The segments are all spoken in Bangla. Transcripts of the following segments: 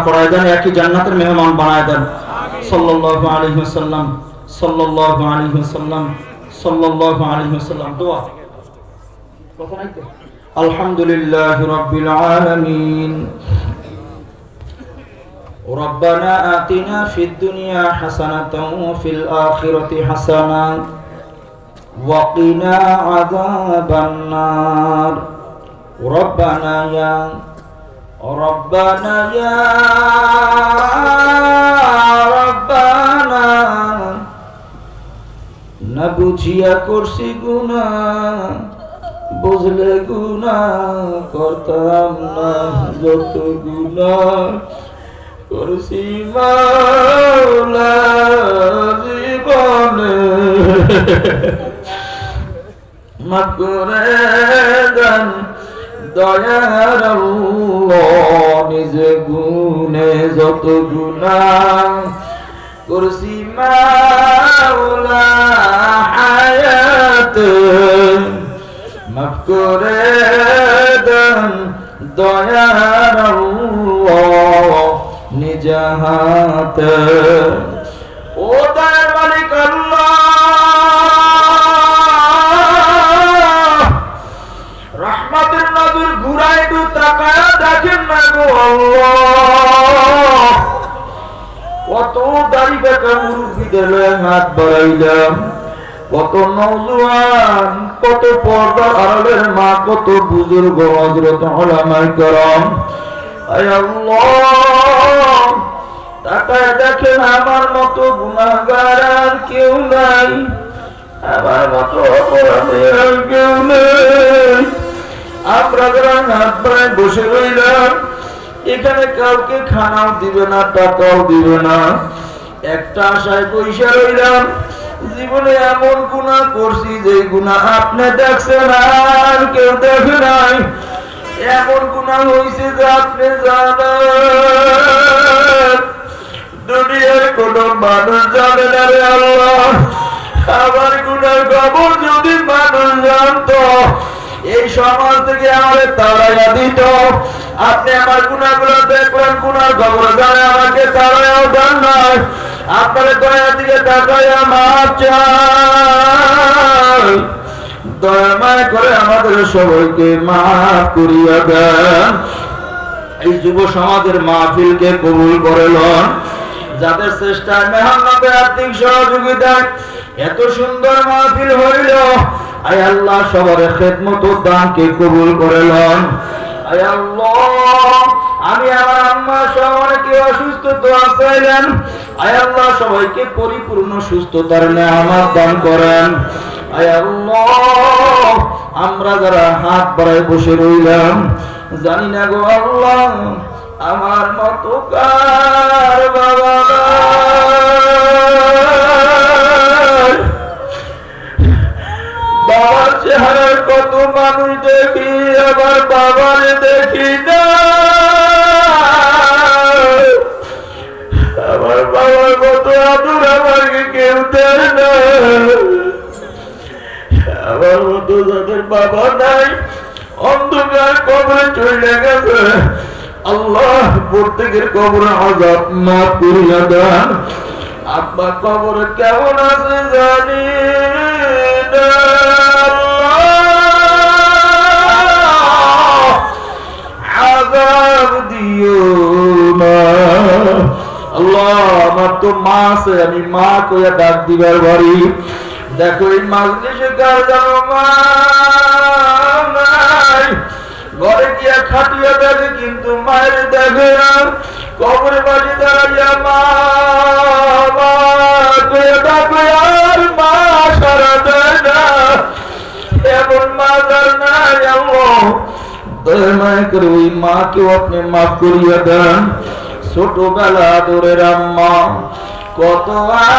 করায় দেন একই জান্নাতের মেহমান বানায় দেন সাল্লাল্লাহু আলাইহি ওয়াসাল্লাম সাল্লাল্লাহু আলাইহি ওয়াসাল্লাম সাল্লাল্লাহু আলাইহি ওয়াসাল্লাম দোয়া কথা নাই তো আলহামদুলিল্লাহ রাব্বিল আলামিন ربنا آتنا في الدنيا حسنة وفي الآخرة حسنة وقنا عذاب النار ربنا يا ربنا يا ربنا না বুঝিয়া করছি গুনা বুঝলে গুনা করতাম না যত গুনা করছি মাওলা জীবনে মাফ করে দেন দয়ার নিজে গুনে যত গুনা করছি মাওলা হায়াত মাফ করে দেন দয়ার নিজ হাতে কত হাত বাড়াইলাম। কত কত আড়ালের মা, কত বুজুর্গ হজরত ওলামাই করম। দেখেন আমার মতো গুনাহগার আর কেউ নাই। আমার মতো অপরাধী আর কেউ নেই। আমরা হাত বসে রইলাম এখানে কাউকে খানাও দিবে না, টাকাও দিবে না। একটা আশায় পয়সা রইলাম জীবনে এমন গুণা করছি যে গুণা আপনি দেখছেন আর কেউ দেখে নাই। এমন গুণা হয়েছে যে আপনি জানেন, দুনিয়ার কোন মানুষ জানে না রে আল্লাহ। আমার গুণার খবর যদি মানুষ জানতো, এই সমাজ থেকে আমাদের তাড়াইয়া দিত। আপনি আমার গুণাগুলো দেখলেন গুণার খবর জানে আমাকে তাড়াইয়াও দেন নাই আপনার দয়ার দিকে তাকাইয়া মাপ চাই দয়াময় করে আমাদের সবাইকে মাফ করিয়া দেন। এই যুব সমাজের মাহফিলকে কবুল করেলন যাদের চেষ্টায় মেহনতে আর্থিক সহযোগিতায় এত সুন্দর মাহফিল হইল। আয় আল্লাহ সবার খেদমত দানকে কবুল আয় আল্লাহ আমি আমার আম্মা সহ অনেকে সবাইকে পরিপূর্ণ সুস্থতার দান করেন। আমরা যারা হাত বাড়ায় বসে রইলাম, জানি না গো আল্লাহ, আমার মতো কার বাবা মানুষ দেখি আবার বাবার দেখি না। আমার বাবার মতো আদর আমাকে কেউ দেয় না। আমার মতো যাদের বাবা নাই, অন্ধকার কবরে চলে গেছে। আল্লাহ প্রত্যেকের কবরে আজাব মাফ করিয়া দেন। আব্বা কবরে কেমন আছে জানি না। আজাব দিও না আল্লাহ, আমার তো মা আছে, আমি মা কইয়া ডাক দিবার বাড়ি দেখো, এই মাজলিসে কার জানো মা? ঘরে গিয়া খাটিয়া দেখে কিন্তু মায়ের দেখে না। কবরে বাড়ি দাঁড়াইয়া মা ডাকে আর মা সারা দেয় না এমন মা যার নাই আল্লাহ দয়া করে ওই মাকেও আপনি মাফ করিয়া দেন। ছোটবেলা আদরের আম্মা কত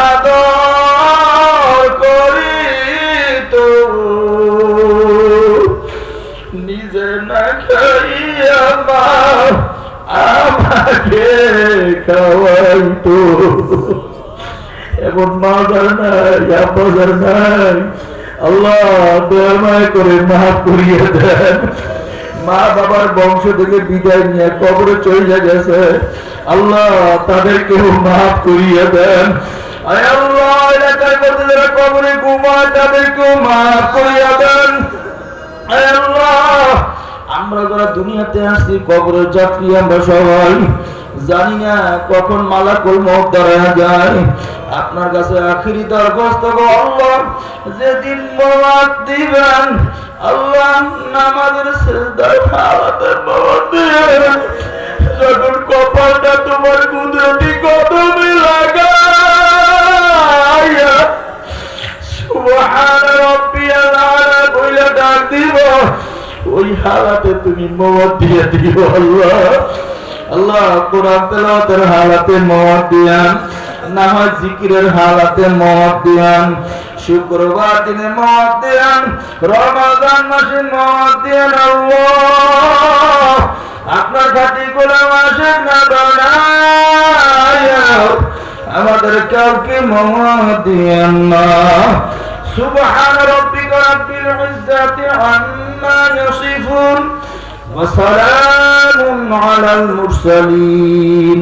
আদর করি তো নিজে না খাইয়া মা আমাকে খাওয়াইতো। এমন মাজার নাই আব্বাজার নাই। আল্লাহ দয়াময় করে মাফ করিয়ে দেন। মা বাবার বংশ থেকে বিদায় নিয়ে কবরে চলে গেছে। আল্লাহ তাদেরকেও মাফ করিয়ে দেন। মাফ করিয়ে দেন। দুনিয়াতে যাত্রী জানি না কখন মালাকুল মত ধরা যায়। আপনার কাছে আখিরি দরখাস্ত যেদিন মত দিবেন, আল্লাহ নামাজের যখন কপালটা তোমার কুদরতি কদমে লাগাইয়া ডাক ওই হালাতে তুমি দিয়ে আল্লাহ। আল্লাহ কোরআন হালাতে মত দিয়ান নামাজ জিকিরের হালাতে মত দিয়ান শুক্রবার দিনে মত দিয়ান রমাদান মাসে মত দিয়ান আল্লাহ আপনার খাতি গোলাম আসে না বানায়া আমাদের কাউকে মত দিয়ান না سبحان ربك رب العزة عما يصفون وسلام على المرسلين